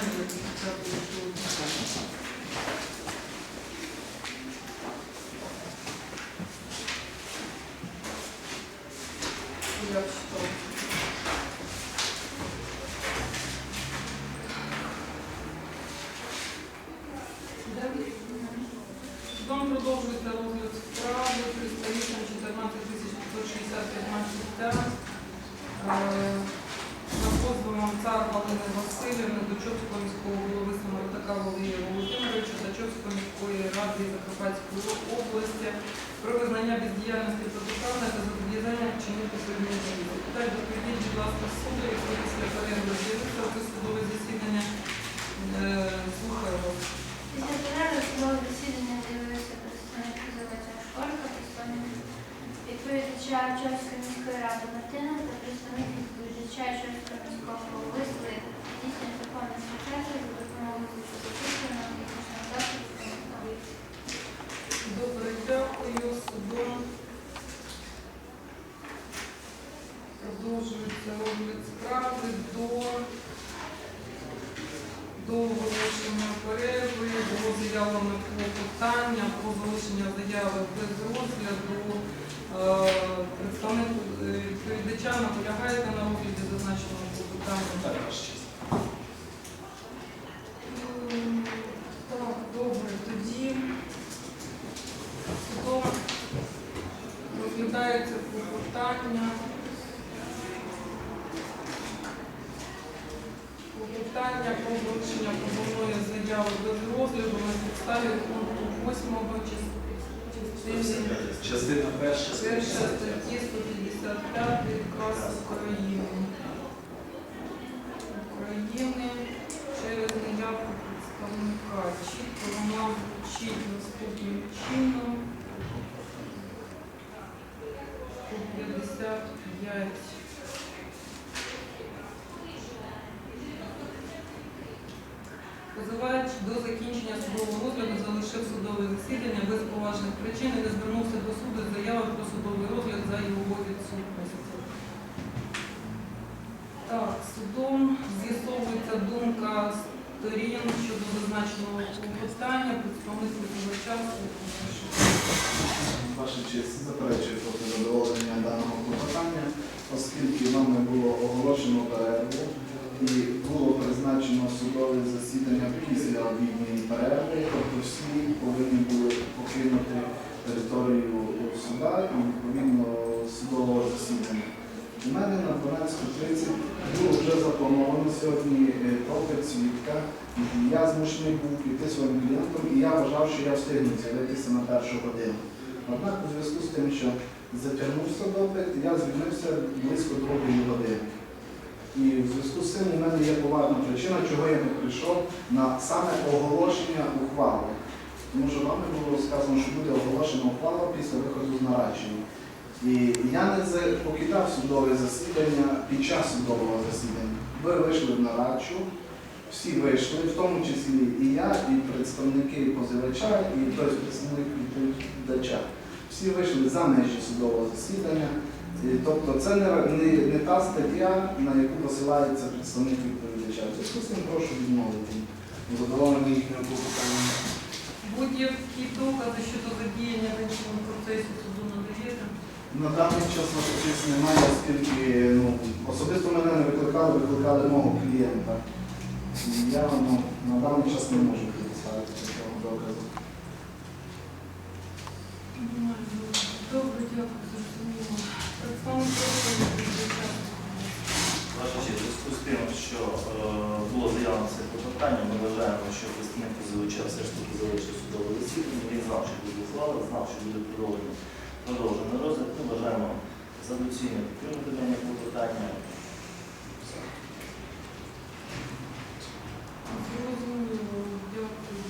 Дякую. Закарпатської області про визнання бездіяльності протиправної та зобов'язання вчинити судні дії. Питаю доповідіть, будь ласка, суду, якщо після перерви з'явиться це судове засідання. Е, Слухаю вас. Після перерви судове засідання з'явився представник позивача Школька, представник відповідача Чорської міської ради Мартина та представник відповідача Чорського міського голови Слив. Здійснює законне за допомогою запитаного технічного засобу. Добре, дякую. Судом продовжується розгляд справи до, до оголошення перерви, було заявлено клопотання про залишення заяви без розгляду. Е, Представник е, відповідача наполягаєте на розгляді зазначеного клопотання? Так, ваша честь. М, Так, добре, тоді судом розглядається клопотання. Клопотання про вручення позовної заяви без розгляду на підставі пункту 8 частини Частина перша. статті 155 КАС України. України через неявку представника. Чітко вона звучить наступним чином. 155. Позивач до закінчення судового розгляду залишив судове засідання без поважних причин і не звернувся до суду з заявою про судовий розгляд за його відсутністю. Так, судом з'ясовується думка сторін щодо зазначеного клопотання, представник позивача. Ваша честь заперечує проти задоволення даного клопотання, оскільки нам не було оголошено перерву і було призначено судове засідання після обідньої перерви, тобто всі повинні були покинути територію суда і відповідно судового засідання. У мене на 12.30 було вже заплановано сьогодні е, свідка, і я змушений був піти своїм клієнтом, і я вважав, що я встигну з'явитися на першу годину. Однак у зв'язку з тим, що затягнувся допит, я звільнився близько другої години. І в зв'язку з цим у мене є поважна причина, чого я не прийшов на саме оголошення ухвали. Тому що вам не було сказано, що буде оголошена ухвала після виходу з нарадчення. І я не покидав судове засідання під час судового засідання. Ви вийшли в нарадчу, всі вийшли, в тому числі і я, і представники позивача, і тобто представник відповідача. Всі вийшли за межі судового засідання. І, Тобто це не, не, не та стаття, на яку посилається представник відповідача. Зв'язку з цим прошу відмовити. Задоволений їхнього клопотання. Будь-які докази щодо задіяння в іншому процесі суду надаєте? На даний час на честь немає, оскільки ну, особисто мене не викликали, викликали мого клієнта. І я ну, на даний час не можу предоставити такого доказу. Добре, дякую, зрозуміло. Відповідача. Ваша честь, зв'язку з тим, що е, було заявлено це клопотання, ми вважаємо, що представник позивача все ж таки залишив судове засідання. Він знав, що буде ухвала, знав, що буде продовжено продовжений розгляд. Ми вважаємо за доцільне підтримати дане клопотання. Все. Зрозуміло, дякую.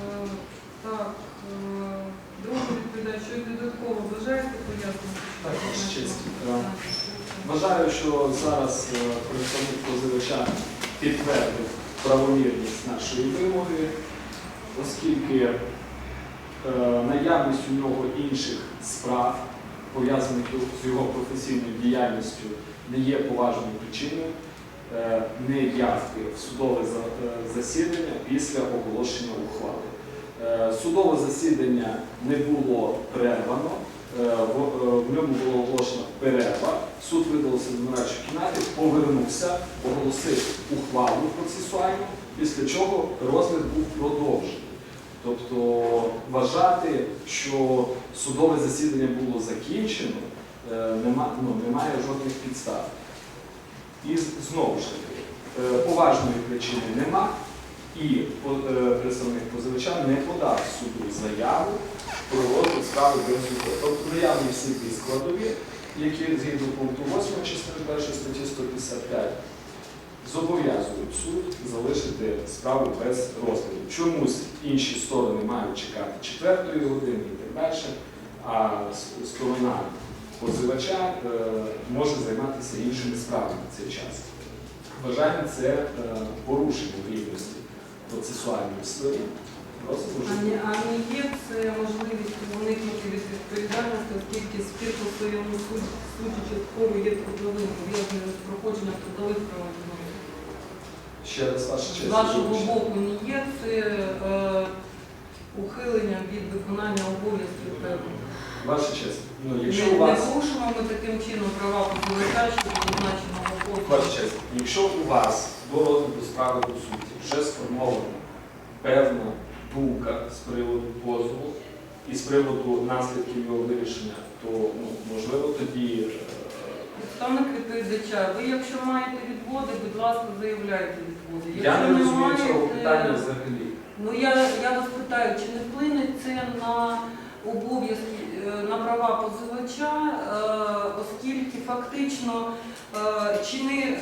Е, Так, е, другий відповідач, що додатково бажаєте пояснити? Так, ваша честь. Е, Вважаю, що зараз е, представник позивача підтвердив правомірність нашої вимоги, оскільки е, наявність у нього інших справ, пов'язаних з його професійною діяльністю, не є поважною причиною е, неявки в судове засідання після оголошення ухвали. Судове засідання не було перервано. Е, в, е, в ньому була оголошена перерва, суд видалився до нарадчої кімнати, повернувся, оголосив ухвалу процесуальну, після чого розгляд був продовжений. Тобто вважати, що судове засідання було закінчено, е, нема, ну, немає жодних підстав. І знову ж таки, поважної причини нема, і е, представник позивача не подав суду заяву про розгляд справи суду. Тобто наявні всі ті складові, які згідно пункту 8 частини 1 статті 155 зобов'язують суд залишити справу без розгляду. Чомусь інші сторони мають чекати четвертої години і так далі, а сторона позивача е, може займатися іншими справами в цей час. Вважаємо це е, порушення рівності процесуальної сторін. Просимо А не, а не є це можливість уникнути від відповідальності, оскільки спір по своєму суді, суді частково є трудовим, пов'язаним з проходженням трудових правовідносин. ще раз ваша З честь. вашого боку не є це е, ухиленням від виконання обов'язків певних. Ваша честь. Ну, Не, якщо не у вас порушимо ми таким чином права позивача щодо зазначеного позову. Якщо у вас до розгляду справи по суті вже сформована певна думка з приводу позову і з приводу наслідків його вирішення, то ну, можливо тоді Представник відповідача, ви якщо маєте відводи, будь ласка, заявляйте відводи. я не розумію маєте- цього питання взагалі. Ну я, я вас питаю, чи не вплине це на обов'язки, на права позивача, е, оскільки фактично е, чи не е,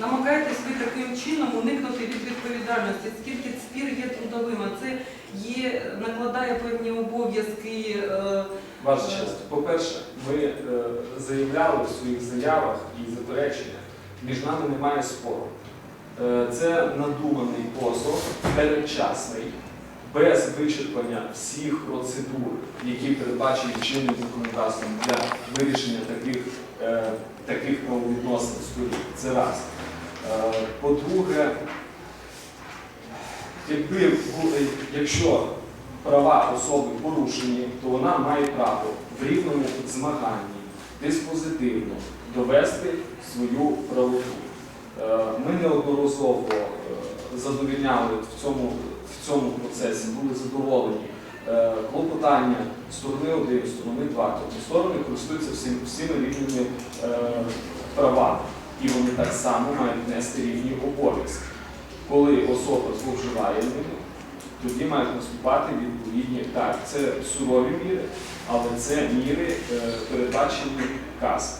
намагаєтесь ви таким чином уникнути від відповідальності, оскільки спір є трудовим, а це є, накладає певні обов'язки. Ваша честь, по-перше, е, заявляли в своїх заявах і запереченнях, між нами немає спору. Це надуманий позов, передчасний, без вичерпання всіх процедур, які передбачені чинним законодавством для вирішення таких, е, таких правовідносин сторін. Це раз. Е, По-друге, якщо права особи порушені, то вона має право в рівному змаганні диспозитивно довести свою правоту. Е, Ми неодноразово е, задовільняли в цьому, в цьому процесі, були задоволені е, клопотання сторони 1, сторони 2. Тобто сторони користуються всім, всіми рівними е, правами. І вони так само мають нести рівні обов'язки. Коли особа зловживає ними, тоді мають наступати відповідні так. Це сурові міри, але це міри е, передбачені КАС.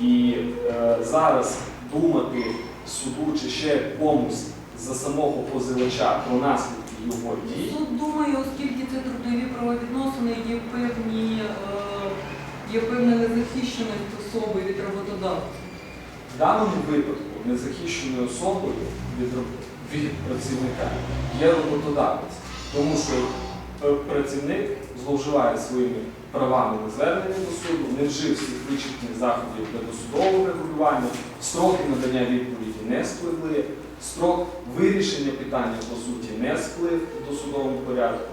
І е, зараз думати суду чи ще комусь за самого позивача про наслідки його дій. Суд думає, оскільки це трудові правовідносини, є певні, е, є певна незахищеність особи від роботодавця. В даному випадку незахищеною особою від, від працівника є роботодавець, тому що е, працівник зловживає своїми правами на звернення до суду, не вжив всіх вичерпних заходів для досудового регулювання, строки надання відповіді не спливли, строк вирішення питання по суті не сплив в досудовому порядку.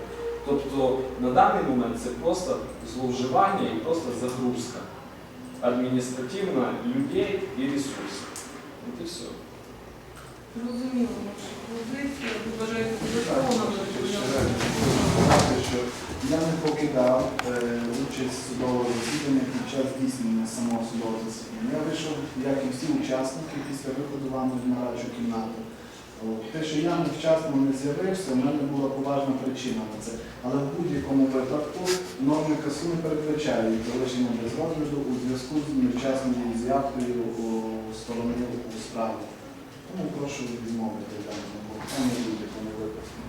Тобто на даний момент це просто зловживання і просто загрузка адміністративна людей і ресурсів. От і все. Зрозуміло ваша позиція. Сказати, що я не покидав е, участь в судового засідання під час здійснення самого судового засідання. Я як і всі учасники, після виходу вами в нарадчу кімнату. Те, що я невчасно не з'явився, в мене була поважна причина на це. Але в будь-якому випадку норми КАСУ не передбачають залишення без розгляду у зв'язку з невчасною з'явкою сторони у справі. Тому прошу відмовити даному клопотанню в будь-якому випадку.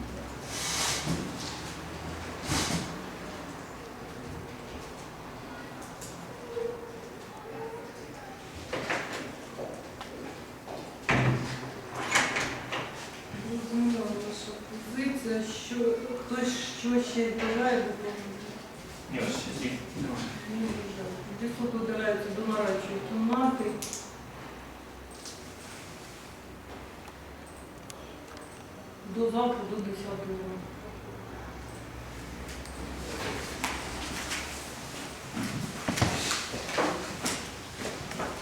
Зрозуміла ваша позиція. Що хтось що ще бажає доповнити? Удаляється до нарадчої кімнати. До завтра, до 10 року.